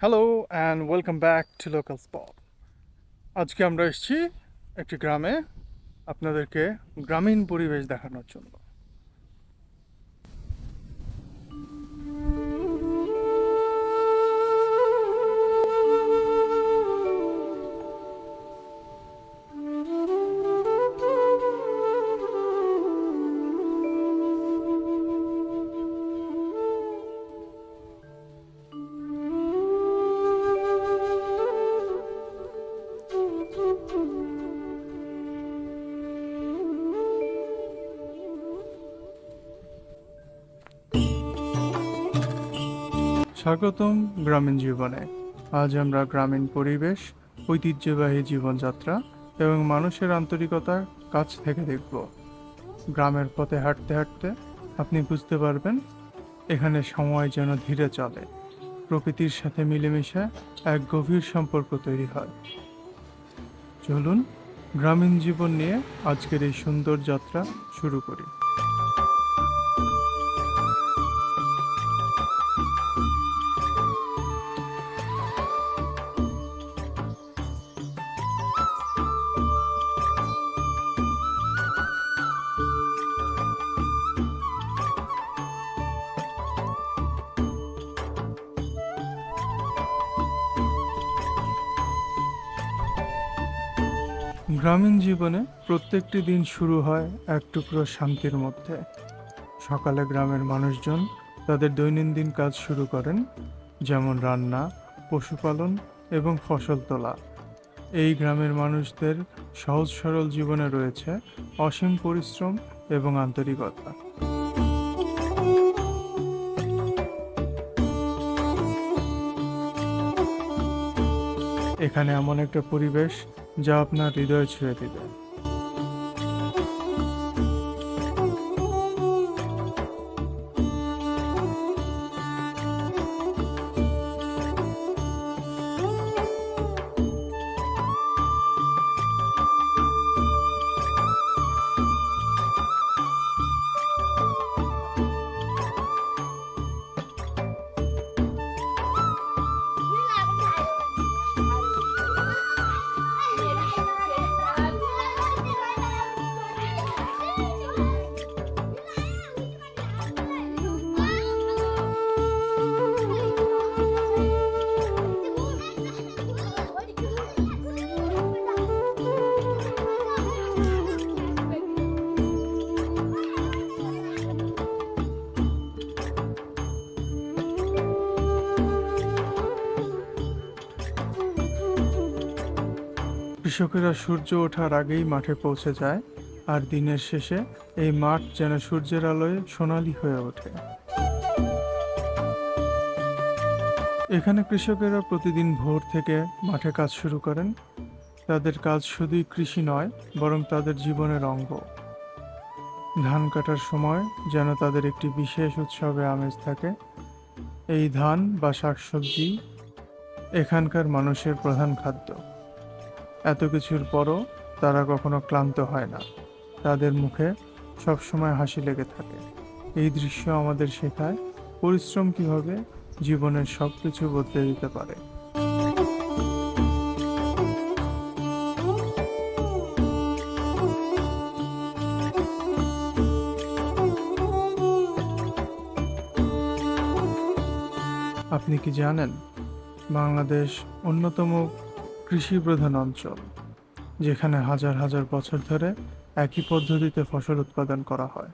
Hello and welcome back to local spot আজকে আমরা এসেছি একটি গ্রামে আপনাদেরকে গ্রামীণ পরিবেশ দেখানোর জন্য। স্বাগতম গ্রামীণ জীবনে। আজ আমরা গ্রামীণ পরিবেশ, ঐতিহ্যবাহী জীবনযাত্রা এবং মানুষের আন্তরিকতার কাছ থেকে দেখব। গ্রামের পথে হাঁটতে হাঁটতে আপনি বুঝতে পারবেন, এখানে সময় যেন ধীরে চলে। প্রকৃতির সাথে মিলেমিশে এক গভীর সম্পর্ক তৈরি হয়। চলুন গ্রামীণ জীবন নিয়ে আজকের এই সুন্দর যাত্রা শুরু করি। গ্রামীণ জীবনে প্রত্যেকটি দিন শুরু হয় এক টুকরো শান্তির মধ্যে। সকালে গ্রামের মানুষজন তাদের দৈনন্দিন কাজ শুরু করেন, যেমন রান্না, পশুপালন এবং ফসল তোলা। এই গ্রামের মানুষদের সহজ সরল জীবনে রয়েছে অসীম পরিশ্রম এবং আন্তরিকতা। এখানে এমন একটা পরিবেশ যা আপনার হৃদয় ছুঁয়ে দিবে। কৃষকেরা সূর্য ওঠার আগেই মাঠে পৌঁছে যায়, আর দিনের শেষে এই মাঠ যেন সূর্যের আলোয় সোনালী হয়ে ওঠে। এখানে কৃষকেরা প্রতিদিন ভোর থেকে মাঠে কাজ শুরু করেন। তাদের কাজ শুধুই কৃষি নয়, বরং তাদের জীবনের অঙ্গ। ধান কাটার সময় যেন তাদের একটি বিশেষ উৎসবে আমেজ থাকে। এই ধান বা শাকসবজি এখানকার মানুষের প্রধান খাদ্য। এত কিছুর পরও তারা কখনো ক্লান্ত হয় না। তাদের মুখে সবসময় হাসি লেগে থাকে। এই দৃশ্য আমাদের শেখায় পরিশ্রম কীভাবে জীবনের সব কিছু বদলে দিতে পারে। আপনি কি জানেন, বাংলাদেশ অন্যতম কৃষি প্রধান অঞ্চল যেখানে হাজার হাজার বছর ধরে একই পদ্ধতিতে ফসল উৎপাদন করা হয়।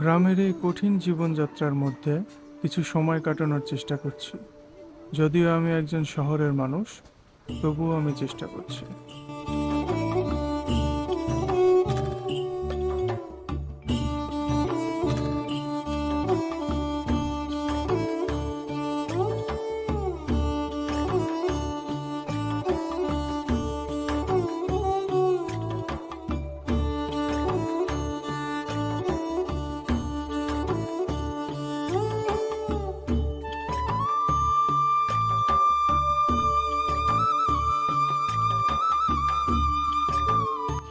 গ্রামের এই কঠিন জীবনযাত্রার মধ্যে কিছু সময় কাটানোর চেষ্টা করছি। যদিও আমি একজন শহরের মানুষ, তবুও আমি চেষ্টা করছি।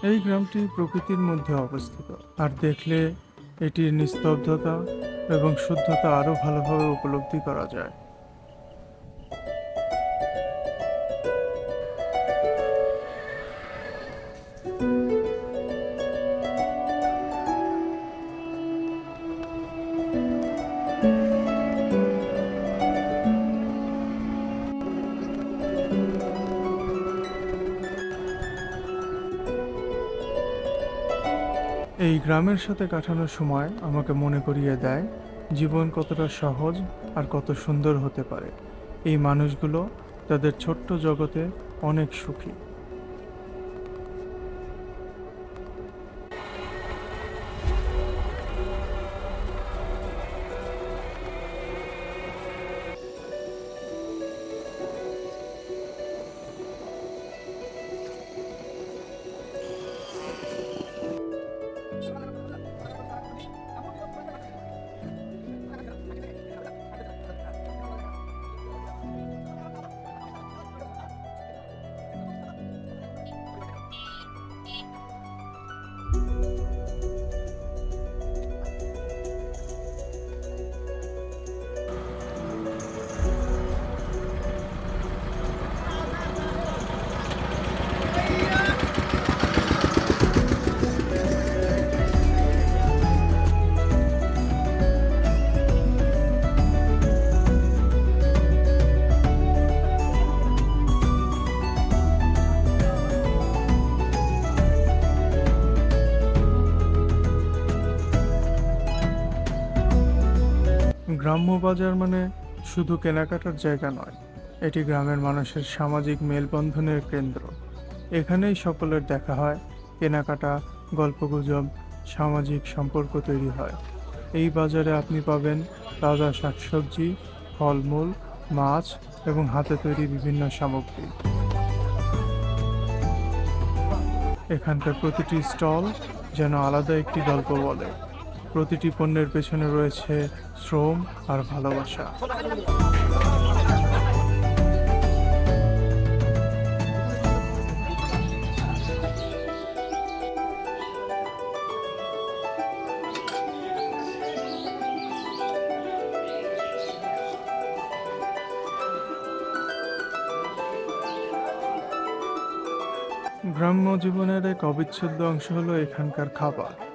এই গ্রামটি প্রকৃতির মধ্যে অবস্থিত। আর দেখলে এটির নিস্তব্ধতা এবং শুদ্ধতা আরও ভালোভাবে উপলব্ধি করা যায়। গ্রামের সাথে কাটানোর সময় আমাকে মনে করিয়ে দেয়, জীবন কতটা সহজ আর কত সুন্দর হতে পারে। এই মানুষগুলো তাদের ছোট্ট জগতে অনেক সুখী। গ্রাম্য বাজার মানে শুধু কেনাকাটার জায়গা নয়, এটি গ্রামের মানুষের সামাজিক মেলবন্ধনের কেন্দ্র। এখানেই সকলের দেখা হয়, কেনাকাটা, গল্পগুজব, সামাজিক সম্পর্ক তৈরি হয়। এই বাজারে আপনি পাবেন তাজা শাকসবজি, ফলমূল, মাছ এবং হাতে তৈরি বিভিন্ন সামগ্রী। এখানকার প্রতিটি স্টল যেন আলাদা একটি গল্প বলে। প্রতিটি পণ্যের পেছনে রয়েছে শ্রম আর ভালোবাসা। গ্রাম্য জীবনের এক অবিচ্ছেদ্য অংশ হলো এখানকার খাবার।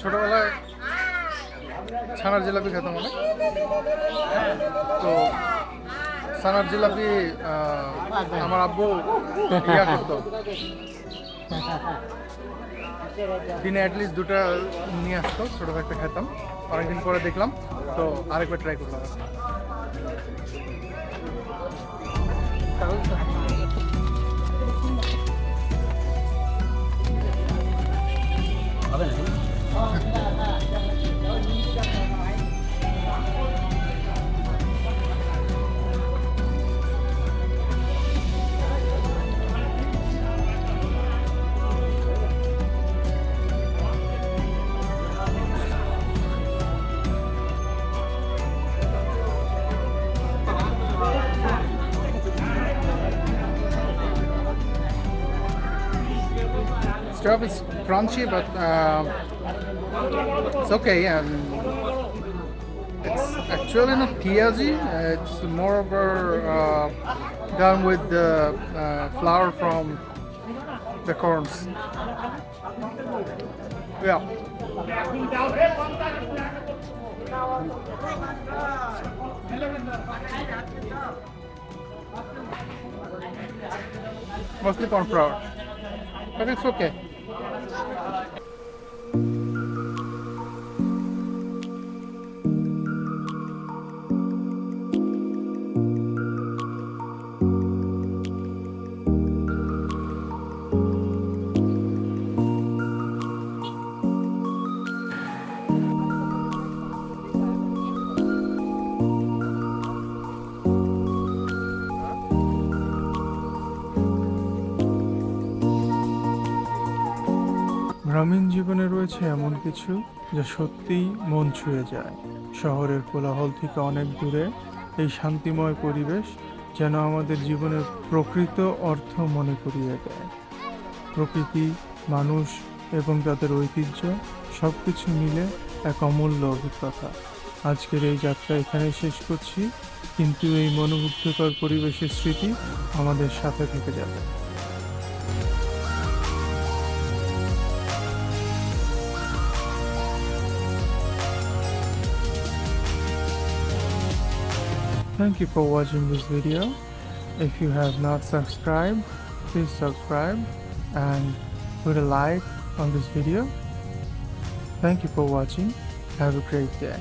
ছোটবেলায় ছানার জিলাপি খেতাম অনেক। তো ছানার জিলাপি আমার আব্বু করতো। দিনে অ্যাটলিস্ট দুটা নিয়ে আসতো, ছোটো একটা খেতাম। অনেকদিন পরে দেখলাম, তো আরেকবার ট্রাই করলাম। Stuff is crunchy, but uh, it's okay. Um, it's actually not piyaji. uh, It's more of a uh, done with the uh, flour from the corns. Yeah. Mostly corn flour. But it's okay. よろしくお願いします。গ্রামীণ জীবনে রয়েছে এমন কিছু যা সত্যিই মন ছুঁয়ে যায়। শহরের কোলাহল থেকে অনেক দূরে এই শান্তিময় পরিবেশ যেন আমাদের জীবনের প্রকৃত অর্থ মনে করিয়ে দেয়। প্রকৃতি, মানুষ এবং তাদের ঐতিহ্য সব কিছু মিলে এক অমূল্য অভিজ্ঞতা। আজকের এই যাত্রা এখানে শেষ করছি, কিন্তু এই মনোমুগ্ধকর পরিবেশের স্মৃতি আমাদের সাথে থেকে যাবে। Thank you for watching this video. If you have not subscribed, please subscribe and put a like on this video. Thank you for watching. Have a great day.